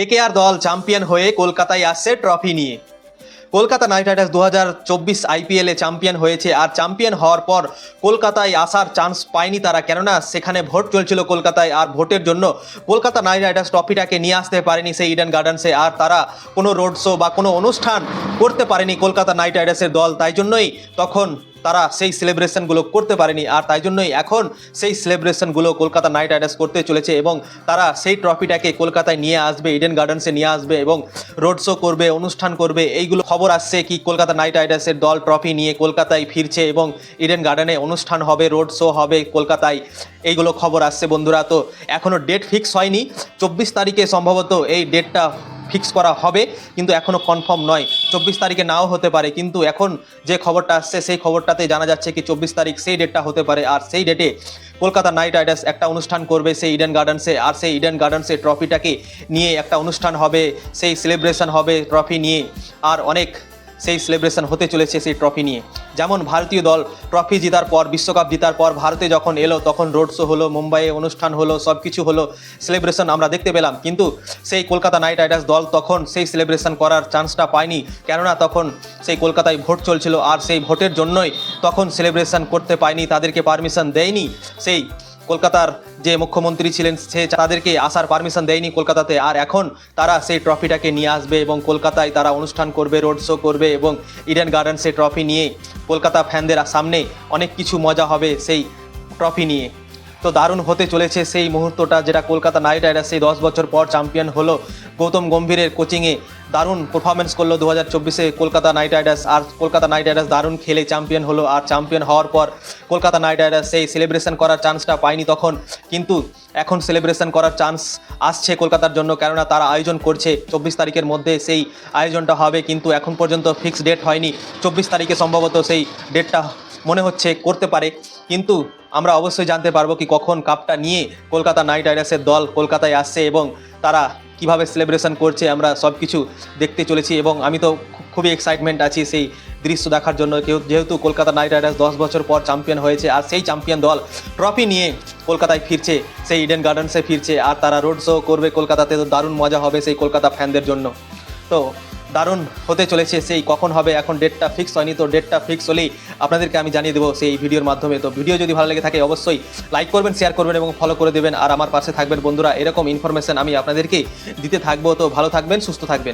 KKR দল champion হয়ে কলকাতায় আসছে ট্রফি নিয়ে। কলকাতা নাইট রাইডার্স দু হাজার চব্বিশ আইপিএলে চ্যাম্পিয়ন হয়েছে আর চ্যাম্পিয়ন হওয়ার পর কলকাতায় আসার চান্স পায়নি তারা, কেননা সেখানে ভোট চলছিল কলকাতায় আর ভোটের জন্য কলকাতা নাইট রাইডার্স ট্রফিটাকে নিয়ে আসতে পারেনি সেই ইডেন গার্ডেন্সে আর তারা কোনো রোড শো বা কোনো অনুষ্ঠান করতে পারেনি কলকাতা নাইট রাইডার্সের দল। তাই জন্যই তখন তারা সেই সেলিব্রেশনগুলো করতে পারেনি। আর তাই জন্যই এখন সেই সেলিব্রেশনগুলো কলকাতা নাইট রাইডার্স করতে চলেছে এবং তারা সেই ট্রফিটাকে কলকাতায় নিয়ে আসবে ইডেন গার্ডেন্সে নিয়ে আসবে এবং রোড শো করবে, অনুষ্ঠান করবে। এইগুলো খবর আসছে কি কলকাতা নাইট রাইডার্সের দল ট্রফি নিয়ে কলকাতায় ফিরছে এবং ইডেন গার্ডেনে অনুষ্ঠান হবে রোড শো হবে কলকাতায়। এইগুলো খবর আসছে বন্ধুরা। তো এখনও ডেট ফিক্স হয়নি। চব্বিশ তারিখে সম্ভবত এই ডেটটা ফিক্স করা হবে, কিন্তু এখনও কনফার্ম নয়। চব্বিশ তারিখে নাও হতে পারে, কিন্তু এখন যে খবরটা আসছে, সেই খবরটাতে জানা যাচ্ছে কি চব্বিশ তারিখ সেই ডেটটা হতে পারে। আর সেই ডেটে কলকাতা নাইট রাইডার্স একটা অনুষ্ঠান করবে, সেই ইডেন গার্ডেন্সে আর সেই ইডেন গার্ডেন্সে ট্রফিটাকে নিয়ে একটা অনুষ্ঠান হবে, সেই সেলিব্রেশন হবে ট্রফি নিয়ে। আর অনেক সেই সেলিব্রেশন হতে চলেছে সেই ট্রফি নিয়ে। যেমন ভারতীয় দল ট্রফি জেতার পর, বিশ্বকাপ জেতার পর, ভারতে যখন এলো, তখন রোড শো হলো, মুম্বাইয়ে অনুষ্ঠান হলো সব কিছু হলো সেলিব্রেশন আমরা দেখতে পেলাম। কিন্তু সেই কলকাতা নাইট রাইডার্স দল তখন সেই সেলিব্রেশন করার চান্সটা পায়নি। কেননা তখন সেই কলকাতায় ভোট চলছিল, আর সেই ভোটের জন্যই তখন সেলিব্রেশন করতে পায়নি, তাদেরকে পারমিশন দেয়নি। সেই কলকাতার যে মুখ্যমন্ত্রী ছিলেন, সে তাদেরকে আসার পারমিশন দেয়নি কলকাতাতে। আর এখন তারা সেই ট্রফিটাকে নিয়ে আসবে এবং কলকাতায় তারা অনুষ্ঠান করবে রোড শো করবে এবং ইডেন গার্ডেন গার্ডেন্সে ট্রফি নিয়ে কলকাতা ফ্যানদের সামনে অনেক কিছু মজা হবে সেই ট্রফি নিয়ে। তো দারুণ হতে চলেছে সেই মুহূর্তটা যেটা কলকাতা নাইট রাইডার্স সেই দশ বছর পর চ্যাম্পিয়ন হলো গৌতম গম্ভীরের কোচিংয়ে দারুণ পারফরমেন্স করল দু হাজার চব্বিশে কলকাতা নাইট রাইডার্স আর কলকাতা নাইট রাইডার্স দারুণ খেলে চ্যাম্পিয়ন হলো আর চ্যাম্পিয়ন হওয়ার পর কলকাতা নাইট রাইডার্স সেই সেলিব্রেশন করার চান্সটা পায়নি তখন। কিন্তু এখন সেলিব্রেশন করার চান্স আসছে কলকাতার জন্য কেননা তারা আয়োজন করছে। চব্বিশ তারিখের মধ্যে সেই আয়োজনটা হবে কিন্তু এখন পর্যন্ত ফিক্সড ডেট হয়নি। চব্বিশ তারিখে সম্ভবত সেই ডেটটা মনে হচ্ছে করতে পারে, কিন্তু আমরা অবশ্যই জানতে পারব কি কখন কাপটা নিয়ে কলকাতা নাইট রাইডার্সের দল কলকাতায় আসছে এবং তারা কীভাবে সেলিব্রেশন করছে আমরা সব কিছু দেখতে চলেছি এবং আমি তো খুবই এক্সাইটমেন্ট আছি সেই দৃশ্য দেখার জন্য। কেউ, যেহেতু কলকাতা নাইট রাইডার্স দশ বছর পর চ্যাম্পিয়ন হয়েছে আর সেই চ্যাম্পিয়ন দল ট্রফি নিয়ে কলকাতায় ফিরছে, সেই ইডেন গার্ডেন্সে ফিরছে আর তারা রোড শো করবে কলকাতাতে, তো দারুণ মজা হবে সেই কলকাতা ফ্যানদের জন্য। তো দারুণ হতে চলেছে সেই কখন হবে, এখন ডেটটা ফিক্স হয়নি, তো ডেটটা ফিক্স হলেই আপনাদেরকে আমি জানিয়ে দেবো সেই ভিডিওর মাধ্যমে। তো ভিডিও যদি ভালো লেগে থাকে অবশ্যই লাইক করবেন শেয়ার করবেন এবং ফলো করে দেবেন। আর আমার পাশে থাকবেন বন্ধুরা, এরকম ইনফরমেশন আমি আপনাদেরকে দিতে থাকব। তো ভালো থাকবেন, সুস্থ থাকবেন।